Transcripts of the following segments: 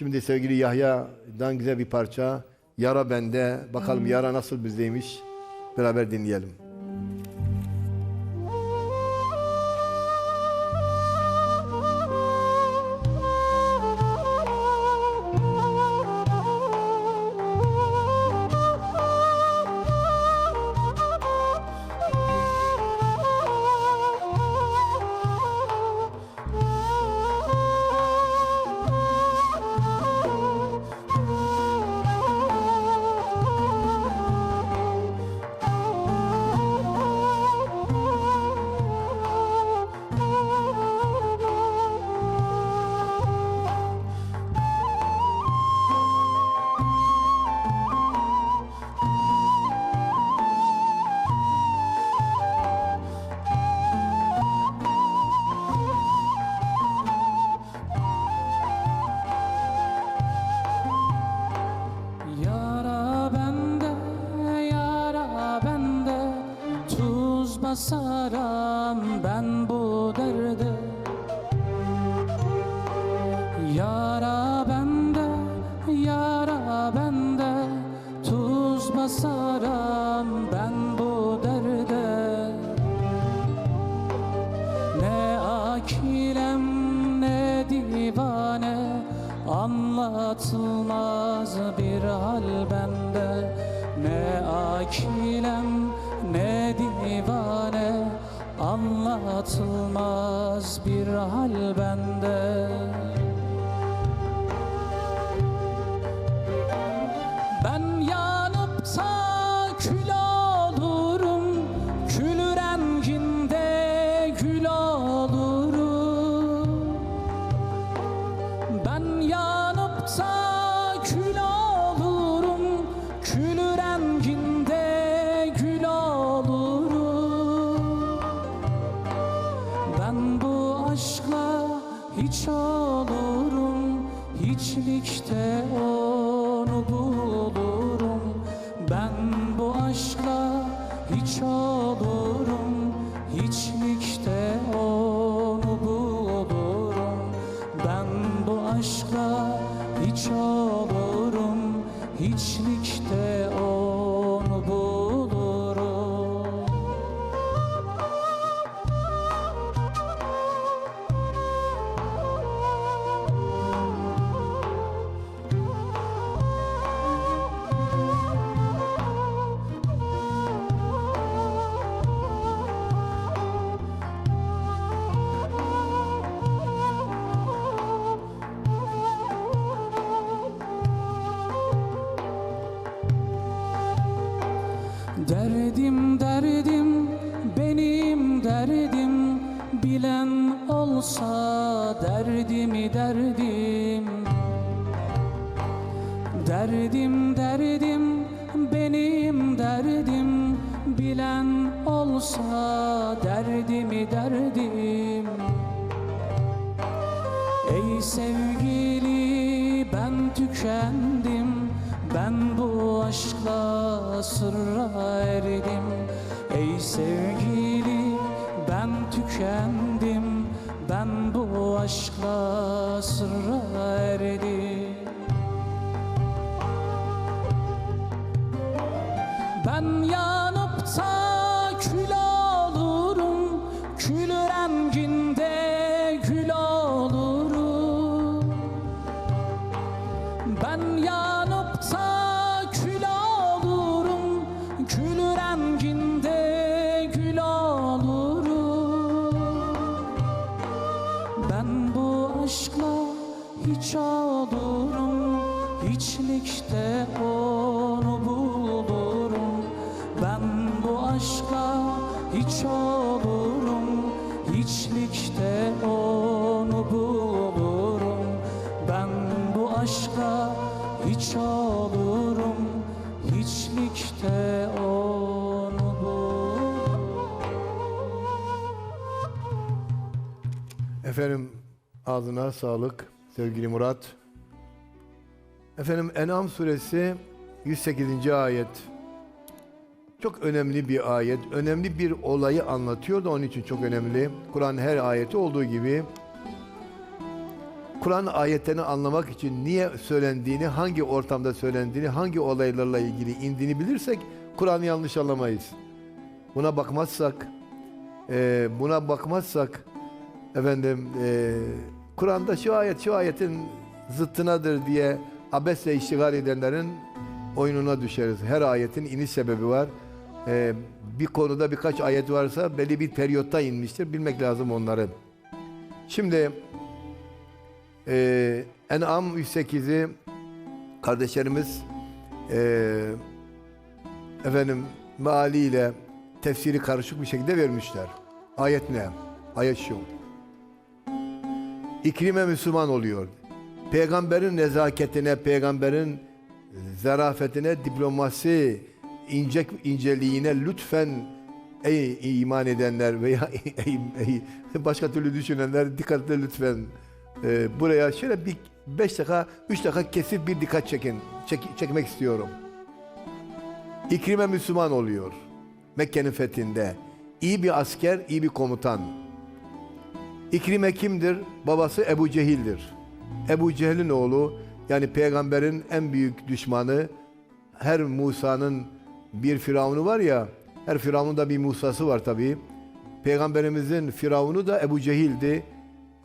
Şimdi sevgili Yahya'dan güzel bir parça. Yara bende. Bakalım yara nasıl bizdeymiş. Beraber dinleyelim. Bende Tuz basaram ben bu derde. Ne akilem ne divane Anlatılmaz bir hal bende. Ne akilem Hiçlikte onu bulurum. Ben bu aşkla hiç olurum. Hiçlikte onu bulurum. Ben bu aşkla hiç olurum. Hiçlikte derdimi derdim? Derdim derdim benim derdim. Bilen olsa derdimi derdim. Ey sevgili ben tükendim. Ben bu aşkla sırra erdim. Ey sevgili ben tükendim Ben bu aşkla sırra erdim. Ben yanıp da kül hiç olurum Hiçlikte onu bulurum. Ben bu aşkla hiç olurum Hiçlikte onu bulurum. Ben bu aşkla hiç olurum Hiçlikte onu bulurum. Efendim ağzına sağlık sevgili Murat. Efendim En'am suresi 108. ayet. Çok önemli bir ayet. Önemli bir olayı anlatıyor da onun için çok önemli. Kur'an her ayeti olduğu gibi Kur'an ayetlerini anlamak için niye söylendiğini, hangi ortamda söylendiğini, hangi olaylarla ilgili indiğini bilirsek Kur'an'ı yanlış anlamayız. Buna bakmazsak, e, buna bakmazsak efendim e, Kur'an'da şu ayet şu ayetin zıttınadır diye abesle iştigal edenlerin oyununa düşeriz. Her ayetin iniş sebebi var. E, bir konuda birkaç ayet varsa belli bir periyotta inmiştir. Bilmek lazım onları. Şimdi e, En'am 108'i kardeşlerimiz e, efendim mealiyle tefsiri karışık bir şekilde vermişler. Ayet ne? Ayet şu. İkrime Müslüman oluyor. Peygamberin nezaketine, peygamberin zarafetine, diplomasi, ince inceliğine lütfen ey iman edenler veya ey, ey, başka türlü düşünenler dikkatli lütfen e, buraya şöyle bir 5 dakika, 3 dakika kesip bir dikkat çekin. Çek- çekmek istiyorum. İkrime Müslüman oluyor. Mekke'nin fethinde. İyi bir asker, iyi bir komutan. İkrime kimdir? Babası Ebu Cehil'dir. Ebu Cehil'in oğlu yani peygamberin en büyük düşmanı her Musa'nın bir firavunu var ya her firavunun da bir Musa'sı var tabii. Peygamberimizin firavunu da Ebu Cehil'di.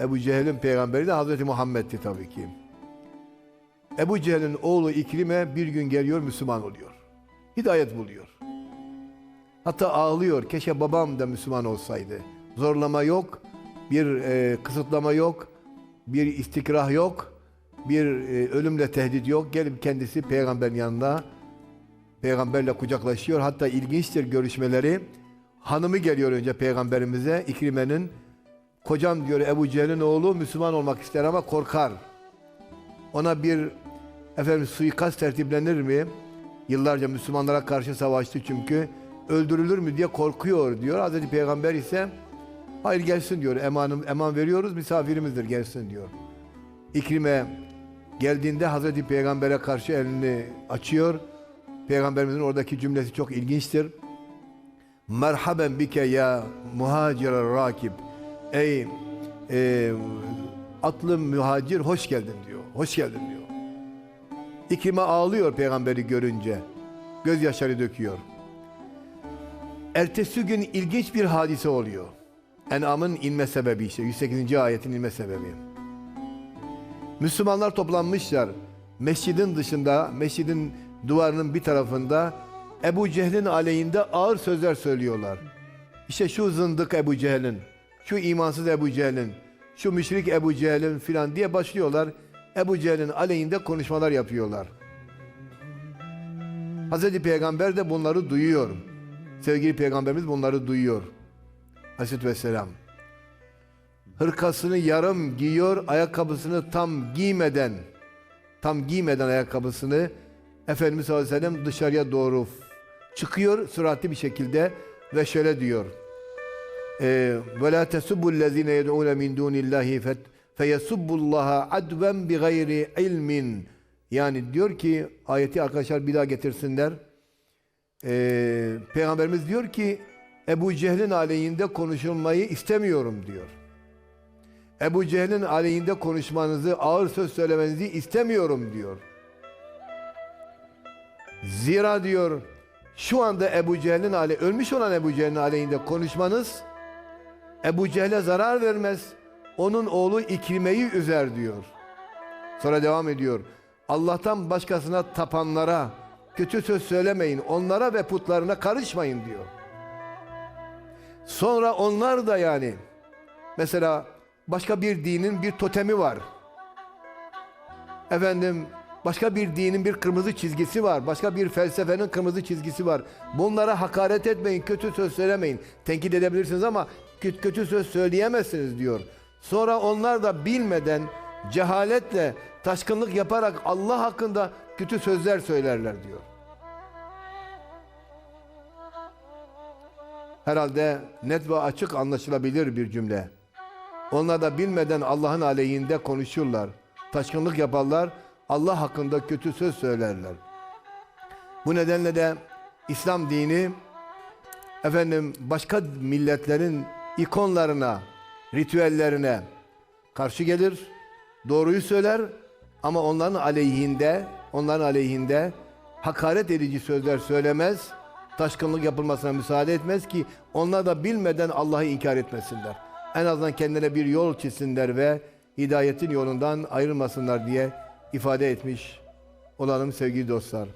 Ebu Cehil'in peygamberi de Hazreti Muhammed'ti tabii ki. Ebu Cehil'in oğlu İkrime bir gün geliyor Müslüman oluyor. Hidayet buluyor. Hatta ağlıyor. Keşke babam da Müslüman olsaydı. Zorlama yok, bir e, kısıtlama yok, bir istikrah yok, bir e, ölümle tehdit yok. Gelip kendisi peygamberin yanında peygamberle kucaklaşıyor. Hatta ilginçtir görüşmeleri. Hanımı geliyor önce peygamberimize İkrime'nin. Kocam diyor Ebu Cehil'in oğlu Müslüman olmak ister ama korkar. Ona bir efendim suikast tertiplenir mi? Yıllarca Müslümanlara karşı savaştı çünkü. Öldürülür mü diye korkuyor diyor. Hazreti Peygamber ise hayır gelsin diyor. Emanım, eman veriyoruz misafirimizdir gelsin diyor. İkrime geldiğinde Hazreti Peygamber'e karşı elini açıyor. Peygamberimizin oradaki cümlesi çok ilginçtir. Merhaben bike ya muhacir rakib. Ey e, atlı muhacir hoş geldin diyor. Hoş geldin diyor. İkrime ağlıyor peygamberi görünce. Gözyaşları döküyor. Ertesi gün ilginç bir hadise oluyor. En'am'ın inme sebebi işte 108. ayetin inme sebebi. Müslümanlar toplanmışlar. Mescidin dışında, mescidin duvarının bir tarafında Ebu Cehil'in aleyhinde ağır sözler söylüyorlar. İşte şu zındık Ebu Cehil'in, şu imansız Ebu Cehil'in, şu müşrik Ebu Cehil'in filan diye başlıyorlar. Ebu Cehil'in aleyhinde konuşmalar yapıyorlar. Hazreti Peygamber de bunları duyuyor. Sevgili Peygamberimiz bunları duyuyor. Aleyhisselatü Vesselam. Hırkasını yarım giyiyor, ayakkabısını tam giymeden, tam giymeden ayakkabısını Efendimiz sallallahu aleyhi ve sellem dışarıya doğru çıkıyor süratli bir şekilde ve şöyle diyor. Ve la tesubbul-lezine yed'un min dunillahi feyesubbullaha adven bi gayri ilmin. Yani diyor ki ayeti arkadaşlar bir daha getirsinler. Ee, Peygamberimiz diyor ki Ebu Cehil'in aleyhinde konuşulmayı istemiyorum diyor. Ebu Cehil'in aleyhinde konuşmanızı, ağır söz söylemenizi istemiyorum diyor. Zira diyor şu anda Ebu Cehil'in aleyh, ölmüş olan Ebu Cehil'in aleyhinde konuşmanız Ebu Cehil'e zarar vermez. Onun oğlu İkrime'yi üzer diyor. Sonra devam ediyor. Allah'tan başkasına tapanlara kötü söz söylemeyin. Onlara ve putlarına karışmayın diyor. Sonra onlar da yani mesela başka bir dinin bir totemi var. Efendim başka bir dinin bir kırmızı çizgisi var. Başka bir felsefenin kırmızı çizgisi var. Bunlara hakaret etmeyin, kötü söz söylemeyin. Tenkit edebilirsiniz ama kötü, kötü söz söyleyemezsiniz diyor. Sonra onlar da bilmeden cehaletle taşkınlık yaparak Allah hakkında kötü sözler söylerler diyor. Herhalde net ve açık anlaşılabilir bir cümle. Onlar da bilmeden Allah'ın aleyhinde konuşurlar. Taşkınlık yaparlar. Allah hakkında kötü söz söylerler. Bu nedenle de İslam dini efendim başka milletlerin ikonlarına, ritüellerine karşı gelir. doğruyu söyler ama onların aleyhinde, onların aleyhinde hakaret edici sözler söylemez, taşkınlık yapılmasına müsaade etmez ki onlar da bilmeden Allah'ı inkar etmesinler. En azından kendine bir yol çizsinler ve hidayetin yolundan ayrılmasınlar diye ifade etmiş olalım sevgili dostlar.